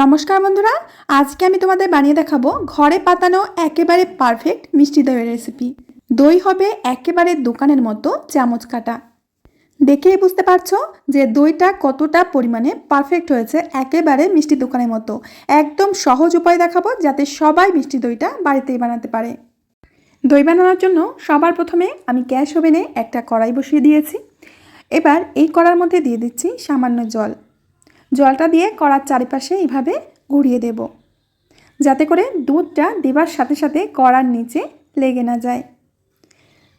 নমস্কার বন্ধুরা, আজকে আমি তোমাদের বানিয়ে দেখাবো ঘরে পাতানো একেবারে পারফেক্ট মিষ্টি দইয়ের রেসিপি দই হবে একেবারে দোকানের মতো চামচ কাটা। দেখেই বুঝতে পারছ যে দইটা কতটা পরিমাণে পারফেক্ট হয়েছে একেবারে মিষ্টি দোকানের মতো। একদম সহজ উপায় দেখাবো যাতে সবাই মিষ্টি দইটা বাড়িতেই বানাতে পারে। দই বানানোর জন্য সবার প্রথমে আমি গ্যাস ওভেনে একটা কড়াই বসিয়ে দিয়েছি। এবার এই কড়ার মধ্যে দিয়ে দিচ্ছি সামান্য জল। জলটা দিয়ে কড়ার চারিপাশে এইভাবে ঘুরিয়ে দেব। যাতে করে দুধটা দেবার সাথে সাথে কড়ার নিচে লেগে না যায়।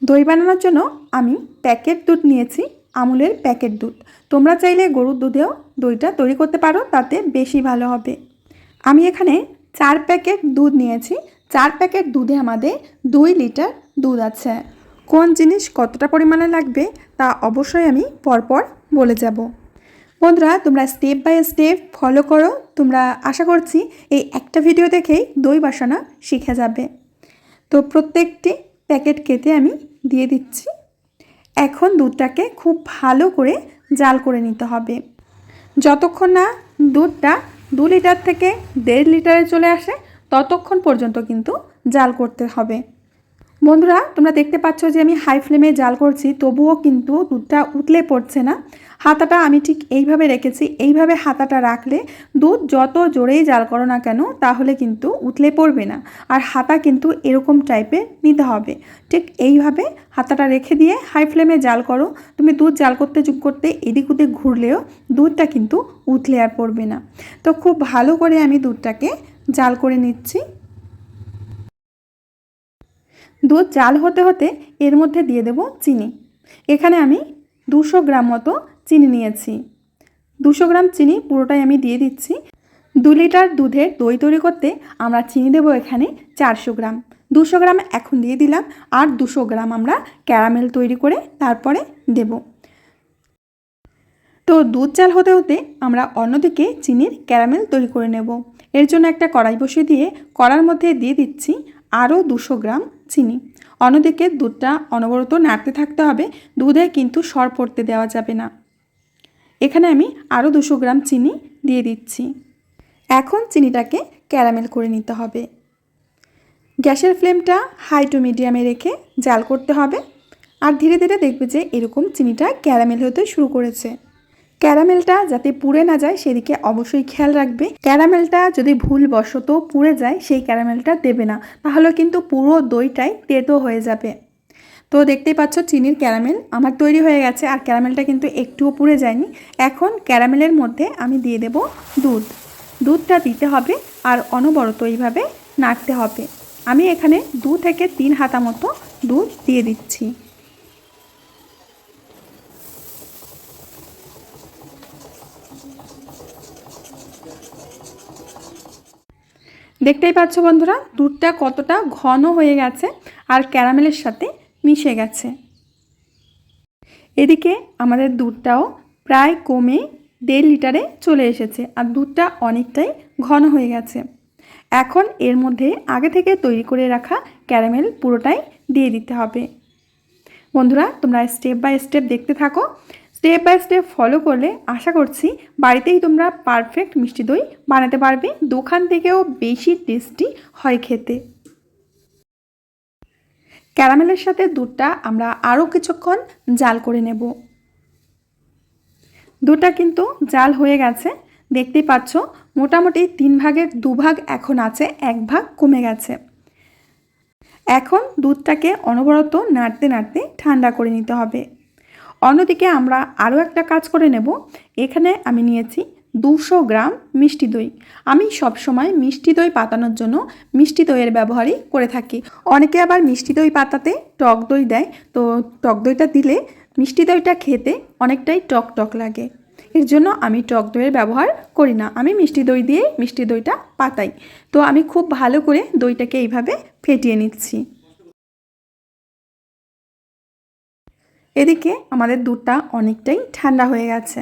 দই বানানোর জন্য আমি প্যাকেট দুধ নিয়েছি, আমুলের প্যাকেট দুধ। তোমরা চাইলে গরুর দুধেও দইটা তৈরি করতে পারো, তাতে বেশি ভালো হবে। আমি এখানে চার প্যাকেট দুধ নিয়েছি। চার প্যাকেট দুধে আমাদের দুই লিটার দুধ আছে। কোন জিনিস কতটা পরিমাণে লাগবে তা অবশ্যই আমি পরপর বলে যাব। বন্ধুরা, তোমরা স্টেপ বাই স্টেপ ফলো করো। তোমরা আশা করছি এই একটা ভিডিও দেখেই দই বাসানো শিখে যাবে। তো প্রত্যেকটি প্যাকেট কেটে আমি দিয়ে দিচ্ছি। এখন দুধটাকে খুব ভালো করে জাল করে নিতে হবে। যতক্ষণ না দুধটা দু লিটার থেকে দেড় লিটারে চলে আসে, ততক্ষণ পর্যন্ত কিন্তু জাল করতে হবে। বন্ধুরা, তোমরা দেখতে পাচ্ছ যে আমি হাই ফ্লেমে জাল করছি, তবুও কিন্তু দুধটা উতলে পড়ছে না। হাতাটা আমি ঠিক এইভাবে রেখেছি, এইভাবে হাতাটা রাখলে দুধ যত জোরেই জাল করো না কেন, তাহলে কিন্তু উতলে পড়বে না। আর হাতা কিন্তু এরকম টাইপের নিতে হবে। ঠিক এইভাবে হাতাটা রেখে দিয়ে হাই ফ্লেমে জাল করো। তুমি দুধ জাল করতে, চুপ করতে এদিক ওদিক ঘুরলেও দুধটা কিন্তু উতলে আর পড়বে না। তো খুব ভালো করে আমি দুধটাকে জাল করে নিচ্ছি। দুধ জাল হতে হতে এর মধ্যে দিয়ে দেব চিনি। এখানে আমি দুশো গ্রাম মতো চিনি নিয়েছি। দুশো গ্রাম চিনি পুরোটাই আমি দিয়ে দিচ্ছি। দু লিটার দুধের দই তৈরি করতে আমরা চিনি দেবো এখানে চারশো গ্রাম। দুশো গ্রাম এখন দিয়ে দিলাম আর দুশো গ্রাম আমরা ক্যারামেল তৈরি করে তারপরে দেব। তো দুধ, চাল হতে হতে আমরা অন্যদিকে চিনির ক্যারামেল তৈরি করে নেব। এর জন্য একটা কড়াই বসিয়ে দিয়ে কড়ার মধ্যে দিয়ে দিচ্ছি আরও দুশো গ্রাম চিনি। অন্যদিকে দুধটা অনবরত নাড়তে থাকতে হবে, দুধে কিন্তু সর পড়তে দেওয়া যাবে না। এখানে আমি আরও দুশো গ্রাম চিনি দিয়ে দিচ্ছি। এখন চিনিটাকে ক্যারামেল করে নিতে হবে। গ্যাসের ফ্লেমটা হাই টু মিডিয়ামে রেখে জাল করতে হবে। আর ধীরে ধীরে দেখবে যে এরকম চিনিটা ক্যারামেল হতে শুরু করেছে। ক্যারামেলটা যাতে পুড়ে না যায়, সেদিকে অবশ্যই খেয়াল রাখবে। ক্যারামেলটা যদি ভুল বশত পুড়ে যায়, সেই ক্যারামেলটা দেবে না। তাহলে কিন্তু পুরো দইটাই তেতো হয়ে যাবে। তো দেখতেই পাচ্ছ, চিনির ক্যারামেল আমার তৈরি হয়ে গেছে, আর ক্যারামেলটা কিন্তু একটুও পুড়ে যায়নি। এখন ক্যারামেলের মধ্যে আমি দিয়ে দেব দুধ। দুধটা দিতে হবে, আর অনবরত এইভাবে নাড়তে হবে। আমি এখানে দু থেকে তিন হাতা মতো দুধ দিয়ে দিচ্ছি। দেখতেই পাচ্ছ বন্ধুরা, দুধটা কতটা ঘন হয়ে গেছে আর ক্যারামেলের সাথে মিশে গেছে। এদিকে আমাদের দুধটাও প্রায় কমে দেড় লিটারে চলে এসেছে আর দুধটা অনেকটাই ঘন হয়ে গেছে। এখন এর মধ্যে আগে থেকে তৈরি করে রাখা ক্যারামেল পুরোটাই দিয়ে দিতে হবে। বন্ধুরা, তোমরা স্টেপ বাই স্টেপ দেখতে থাকো। স্টেপ বাই স্টেপ ফলো করলে আশা করছি বাড়িতেই তোমরা পারফেক্ট মিষ্টি দই বানাতে পারবে। দোকান থেকেও বেশি টেস্টি হয় খেতে। ক্যারামেলের সাথে দুধটা আমরা আরও কিছুক্ষণ জাল করে নেব। দুধটা কিন্তু জাল হয়ে গেছে। দেখতেই পাচ্ছ, মোটামুটি তিন ভাগের দু ভাগ এখন আছে, এক ভাগ কমে গেছে। এখন দুধটাকে অনবরত নাড়তে নাড়তে ঠান্ডা করে নিতে হবে। অন্যদিকে আমরা আরও একটা কাজ করে নেব। এখানে আমি নিয়েছি দুশো গ্রাম মিষ্টি দই। আমি সবসময় মিষ্টি দই পাতানোর জন্য মিষ্টি দইয়ের ব্যবহারই করে থাকি। অনেকে আবার মিষ্টি দই পাতাতে টক দই দেয়। তো টক দইটা দিলে মিষ্টি দইটা খেতে অনেকটাই টক টক লাগে। এর জন্য আমি টক দইয়ের ব্যবহার করি না। আমি মিষ্টি দই দিয়ে মিষ্টি দইটা পাতাই। তো আমি খুব ভালো করে দইটাকে এইভাবে ফেটিয়ে নিচ্ছি। এদিকে আমাদের দুধটা অনেকটাই ঠান্ডা হয়ে গেছে।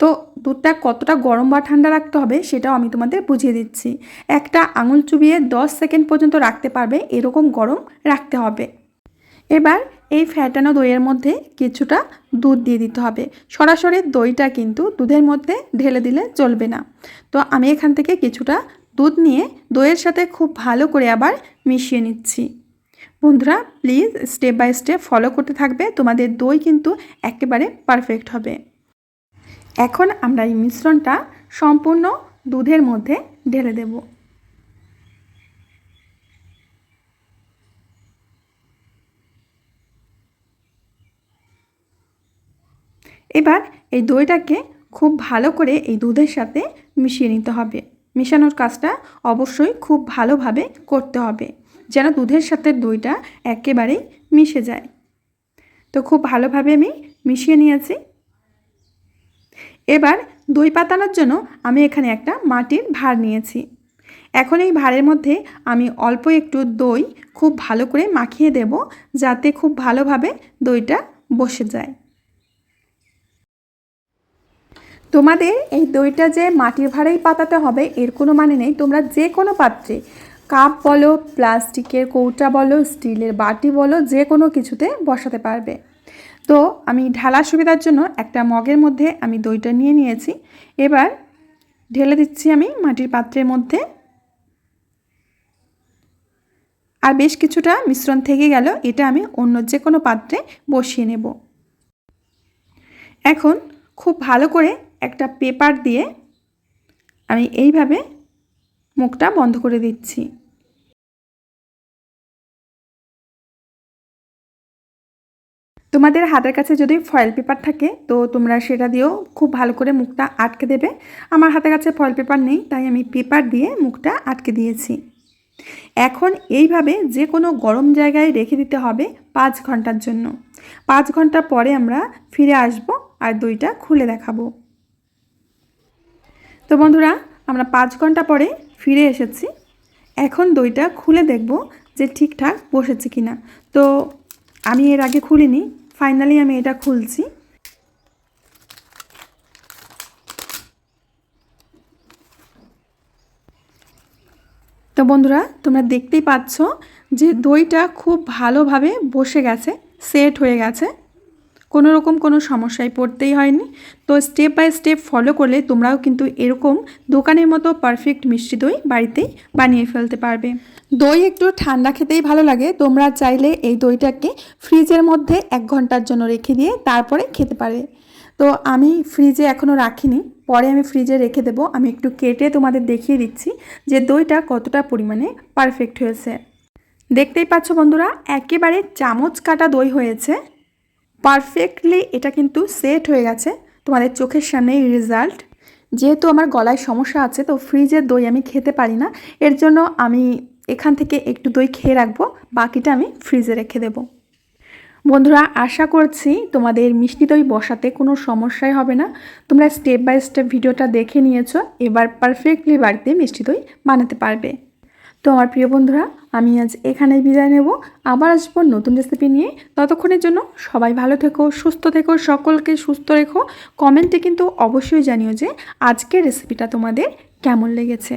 তো দুধটা কতটা গরম বা ঠান্ডা রাখতে হবে সেটাও আমি তোমাদের বুঝিয়ে দিচ্ছি। একটা আঙুল চুবিয়ে দশ সেকেন্ড পর্যন্ত রাখতে পারবে, এরকম গরম রাখতে হবে। এবার এই ফ্যাটানো দইয়ের মধ্যে কিছুটা দুধ দিয়ে দিতে হবে। সরাসরি দইটা কিন্তু দুধের মধ্যে ঢেলে দিলে চলবে না। তো আমি এখান থেকে কিছুটা দুধ নিয়ে দইয়ের সাথে খুব ভালো করে আবার মিশিয়ে নিচ্ছি। বন্ধুরা please step by step follow করতে থাকবে। তোমাদের দই কিন্তু একেবারে পারফেক্ট হবে। এখন আমরা এই মিশ্রণটা সম্পূর্ণ দুধের মধ্যে ঢেলে দেব। এবার এই দইটাকে খুব ভালো করে এই দুধের সাথে মিশিয়ে নিতে হবে। মেশানোর কাজটা অবশ্যই খুব ভালোভাবে করতে হবে। যেন দুধের সাথে দইটা একেবারেই মিশে যায়। তো খুব ভালোভাবে আমি মিশিয়ে নিয়েছি। এবার দই পাতানোর জন্য আমি এখানে একটা মাটির ভার নিয়েছি। এখন এই ভারের মধ্যে আমি অল্প একটু দই খুব ভালো করে মাখিয়ে দেব যাতে খুব ভালোভাবে দইটা বসে যায়। তোমাদের এই দইটা যে মাটির ভাড়েই পাতাতে হবে এর কোনো মানে নেই। তোমরা যে কোনো পাত্রে কাপ বলো, প্লাস্টিকের কৌটা বলো, স্টিলের বাটি বলো, যে কোনো কিছুতে বসাতে পারবে। তো আমি ঢালা সুবিধার জন্য একটা মগের মধ্যে আমি দইটা নিয়ে নিয়েছি। এবার ঢেলে দিচ্ছি আমি মাটির পাত্রের মধ্যে। আর বেশ কিছুটা মিশ্রণ থেকে গেল, এটা আমি অন্য যে কোনো পাত্রে বসিয়ে নেব। এখন খুব ভালো করে একটা পেপার দিয়ে আমি এইভাবে মুখটা বন্ধ করে দিচ্ছি। তোমাদের হাতের কাছে যদি ফয়েল পেপার থাকে, তো তোমরা সেটা দিয়েও খুব ভালো করে মুখটা আটকে দেবে। আমার হাতের কাছে ফয়েল পেপার নেই, তাই আমি পেপার দিয়ে মুখটা আটকে দিয়েছি। এখন এইভাবে যে কোনো গরম জায়গায় রেখে দিতে হবে পাঁচ ঘণ্টার জন্য। পাঁচ ঘণ্টা পরে আমরা ফিরে আসব আর দইটা খুলে দেখাবো। তো বন্ধুরা, আমরা পাঁচ ঘণ্টা পরে ফিরে এসেছি। এখন দইটা খুলে দেখব যে ঠিকঠাক বসেছে কি না তো আমি এর আগে খুলিনি, ফাইনালি আমি এটা খুলছি। তো বন্ধুরা, তোমরা দেখতেই পাচ্ছ যে দইটা খুব ভালোভাবে বসে গেছে, সেট হয়ে গেছে। কোনো রকম কোনো সমস্যায় পড়তেই হয়নি। তো স্টেপ বাই স্টেপ ফলো করলে তোমরাও কিন্তু এরকম দোকানের মতো পারফেক্ট মিষ্টি দই বাড়িতেই বানিয়ে ফেলতে পারবে। দই একটু ঠান্ডা খেতেই ভালো লাগে। তোমরা চাইলে এই দইটাকে ফ্রিজের মধ্যে এক ঘণ্টার জন্য রেখে দিয়ে তারপরে খেতে পারে। তো আমি ফ্রিজে এখনও রাখিনি। পরে আমি ফ্রিজে রেখে দেবো। আমি একটু কেটে তোমাদের দেখিয়ে দিচ্ছি যে দইটা কতটা পরিমাণে পারফেক্ট হয়েছে। দেখতেই পাচ্ছ বন্ধুরা, একেবারে চামচ কাটা দই হয়েছে। পারফেক্টলি এটা কিন্তু সেট হয়ে গেছে। তোমাদের চোখের সামনেই রেজাল্ট যেহেতু আমার গলায় সমস্যা আছে, তো ফ্রিজের দই আমি খেতে পারি না। এর জন্য আমি এখান থেকে একটু দই খেয়ে রাখব, বাকিটা আমি ফ্রিজে রেখে দেবো। বন্ধুরা, আশা করছি তোমাদের মিষ্টি দই বসাতে কোনো সমস্যাই হবে না। তোমরা স্টেপ বাই স্টেপ ভিডিওটা দেখে নিয়েছো, এবার পারফেক্টলি বাড়িতে মিষ্টি দই বানাতে পারবে। তো আমার প্রিয় বন্ধুরা, আমি আজ এখানেই বিদায় নেব। আবার আসব নতুন রেসিপি নিয়ে। ততক্ষণের জন্য সবাই ভালো থেকো, সুস্থ থেকো, সকলকে সুস্থ রেখো। কমেন্টে কিন্তু অবশ্যই জানিও যে আজকের রেসিপিটা তোমাদের কেমন লেগেছে।